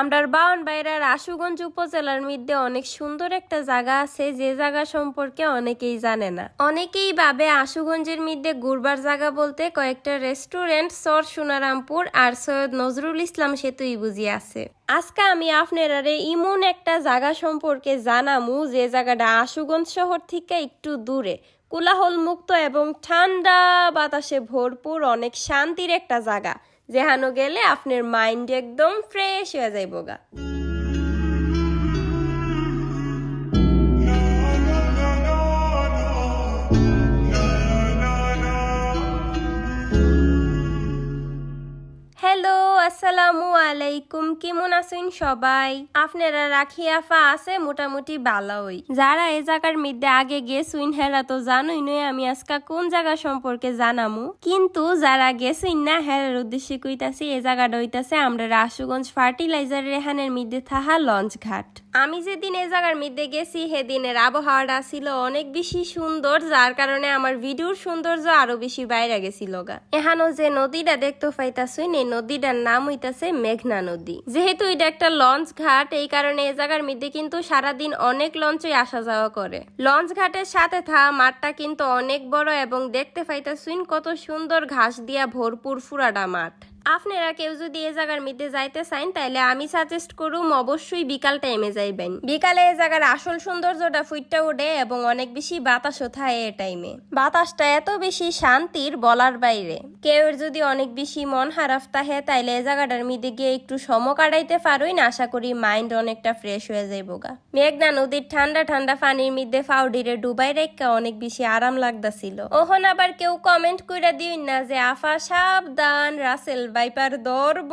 আমরার বাউন বাইরার আশুগঞ্জ উপজেলার মধ্যে অনেক সুন্দর একটা জায়গা আছে, যে জায়গা সম্পর্কে অনেকেই জানে না। অনেকেই ভাবে আশুগঞ্জের মধ্যে ঘুরবার জায়গা বলতে কয়েকটা রেস্টুরেন্ট সর সোনারামপুর আর সৈয়দ নজরুল ইসলাম সেতুই বুঝি আছে। আজকে আমি আপনারারে ইমন একটা জায়গা সম্পর্কে জানামু, যে জায়গাটা আশুগঞ্জ শহর থেকে একটু দূরে। কোলাহল মুক্ত এবং ঠান্ডা বাতাসে ভরপুর, অনেক শান্তির একটা জায়গা। যেহানো গেলে আপনার মাইন্ড একদম ফ্রেশ হয়ে যাইব গা আসসালামু আলাইকুম। কেমন আছেন সবাই? আপনারা রাখি আফা আছে, মোটামুটি বালাওই যারা এই জায়গার মধ্যে আগে গেছুইন হেরা তো জানোই নয় আমি আজকা কোন জায়গা সম্পর্কে জানামু। কিন্তু যারা গেছুইন না, হেরার উদ্দেশ্যে কইতাছি এই জায়গাটা হইতাছে আমরা রাসুগঞ্জ ফার্টিলাইজার রেহানের মধ্যে থাহা লঞ্চ ঘাট। আমি যেদিন এই জায়গার মধ্যে গেছি, সেদিনের আবহাওয়াটা ছিল অনেক বেশি সুন্দর, যার কারণে আমার ভিডিওর সৌন্দর্য আরও বেশি বাইরে গেছিল গা। এহানো যে নদীটা দেখতে পাইতাছুন, এই নদীটার নাম হইতাছে মেঘনা নদী। যেহেতু এটা একটা লঞ্চ ঘাট, এই কারণে এই জায়গার মধ্যে কিন্তু সারাদিন অনেক লঞ্চই আসা যাওয়া করে। লঞ্চ ঘাটের সাথে থা, মাঠটা কিন্তু অনেক বড় এবং দেখতে পাইতাছুন কত সুন্দর ঘাস দিয়া ভরপুর ফুরাডা মাঠ। আপনারা কেউ যদি এ জায়গার মধ্যে যাইতে চান, তাহলে আমি সাজেস্ট করুম অবশ্যই বিকাল টাইমে যাইবেন। বিকালে এ জায়গার আসল সৌন্দর্যটা ফুইটটা ওঠে এবং অনেক বেশি বাতাসও থাকে এ টাইমে বাতাসটা এত বেশি শান্তির বলার বাইরে। কেউ যদি অনেক বেশি মন হারাফ তাহে তাইলে এ জায়গাটার মধ্যে গিয়ে একটু সম কাটাইতে পারোই না আশা করি মাইন্ড অনেকটা ফ্রেশ হয়ে যাইব গা। মেঘনা নদীর ঠান্ডা ঠান্ডা পানির মধ্যে ফাউডিরে ডুবাই রেখা অনেক বেশি আরাম লাগতাছিল। ওহন আবার কেউ কমেন্ট কইরা দিই না যে, আফা, সাবধান, রাসেল বাইপার ধরব।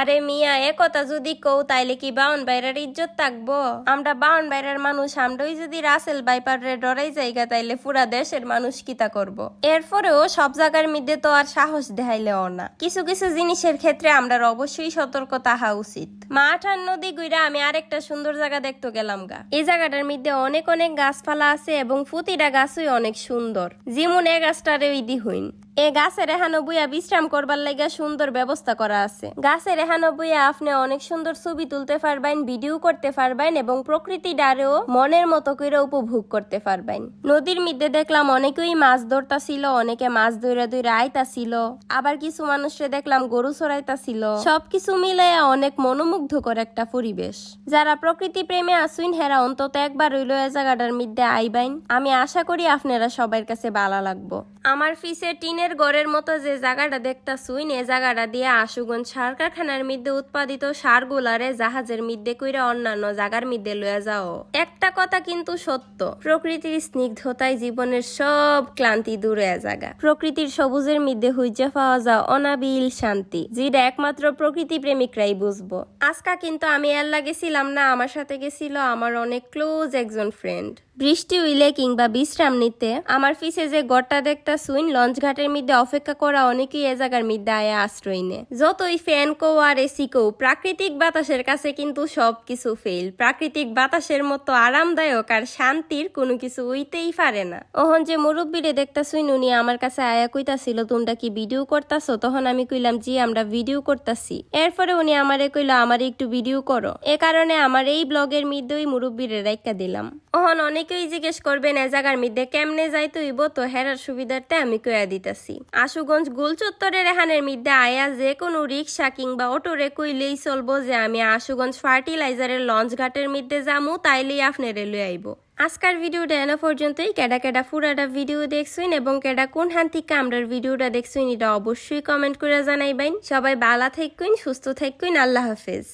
আরে মিয়া, এ কথা যদি কও, তাইলে কি বাউন বাইরার ইজ্জত থাকব? আমরা বাউন বাইরার মানুষ, আমরাই যদি রাসেল বাইপার রে ডরাই জায়গা, তাইলে পুরা দেশের মানুষ কিতা করব? এরপরেও সব জায়গার মধ্যে তো আর সাহস দেখাইলেও না। কিছু কিছু জিনিসের ক্ষেত্রে আমরা অবশ্যই সতর্ক তাহা উচিত। মাঠ আর নদী গুইরা আমি আরেকটা সুন্দর জায়গা দেখতে গেলাম গা। এই জায়গাটার মধ্যে অনেক অনেক গাছপালা আছে এবং প্রতিটা গাছই অনেক সুন্দর। যেমন এ গাছটারে ইদি হইন এ গাছের এহানো বুয়া বিশ্রাম করবার লাগা সুন্দর ব্যবস্থা করা আছে। গাছের এহানো বুয়া আপনি অনেক সুন্দর ছবি তুলতে পারবেন, ভিডিও করতে পারবেন এবং প্রকৃতি ডারেও মনের মতো করে উপভোগ করতে পারবেন। নদীর মধ্যে দেখলাম অনেকেই মাছ ধরতা ছিল অনেকে মাছ ধরে ধরে আইতা ছিল আবার কিছু মানুষরে দেখলাম গরু চড়াইতা ছিল সবকিছু মিলে অনেক মনোমুগ্ধকর একটা পরিবেশ। যারা প্রকৃতি প্রেমে আসুন হেরা অন্তত একবার হইল এ জায়গাটার মধ্যে আইবাইন আমি আশা করি আপনারা সবার কাছে ভালো লাগবো। আমার ফিসে টিনের গড়ের মতো যে জায়গাটা দেখতা সুইন এ জায়গাটা দিয়ে আশুগঞ্জ সার কারখানার মধ্যে উৎপাদিত সারগুলারে জাহাজের মধ্যে কইরা অন্যান্য জায়গার মধ্যে লয়ে যাও। একটা কথা কিন্তু সত্য, প্রকৃতির স্নিগ্ধতায় জীবনের সব ক্লান্তি দূরে জায়গা প্রকৃতির সবুজের মধ্যে হুইজা পাওয়া যায় অনাবিল শান্তি, যেটা একমাত্র প্রকৃতি প্রেমিকরাই বুঝব। আজকা কিন্তু আমি এল্লা গেছিলাম না, আমার সাথে গেছিল আমার অনেক ক্লোজ একজন ফ্রেন্ড বৃষ্টি উইলে কিংবা বিশ্রাম নিতে, আমার ফিসে যে গড়টা দেখতা সুইন লঞ্চ ঘাটের মধ্যে অপেক্ষা করা অনেকেই এ জায়গার মধ্যে আয়া আশ্রয় নে যতই ফ্যান কো আর এসি কো প্রাকৃতিক বাতাসের কাছে কিন্তু সবকিছু ফেল প্রাকৃতিক বাতাসের মতো আরামদায়ক আর শান্তির কোনো কিছু উইতেই পারে না। ওহন যে মুরব্বীরে দেখতা সুইন উনি আমার কাছে আয়া কইতাছিল, তোমরা কি ভিডিও করতাছো? তখন আমি কইলাম, জি, আমরা ভিডিও করতাছি। এরপরে উনি আমারে কইলো, আমারে একটু ভিডিও করো। এ কারণে আমার এই ব্লগের মধ্যেই মুরব্বীরে রাইকা দিলাম। ওহন অনেকেই জিজ্ঞেস করবেন, এ জায়গার মধ্যে কেমনে যাইতে হইব তো হেরার সুবিধার্থে আমি কয়া দিতাছি। আশুগঞ্জ গোল চত্বরের এখানের মধ্যে আয়া যে কোনো রিক্সা কিংবা অটোরে কইলেই চলবো যে আমি আশুগঞ্জ ফার্টিলাইজারের লঞ্চ ঘাটের মধ্যে যামু, তাইলেই আপনারে লই আইব। আজকার ভিডিওটা এনে পর্যন্তই। কেডা কেডা ফুরাটা ভিডিও দেখছুন এবং কেডা কোন হান থেকে আমরার ভিডিওটা দেখছুন, এটা অবশ্যই কমেন্ট করে জানাইবেন। সবাই বালা থাকুন সুস্থ থাকুন আল্লাহ হাফেজ।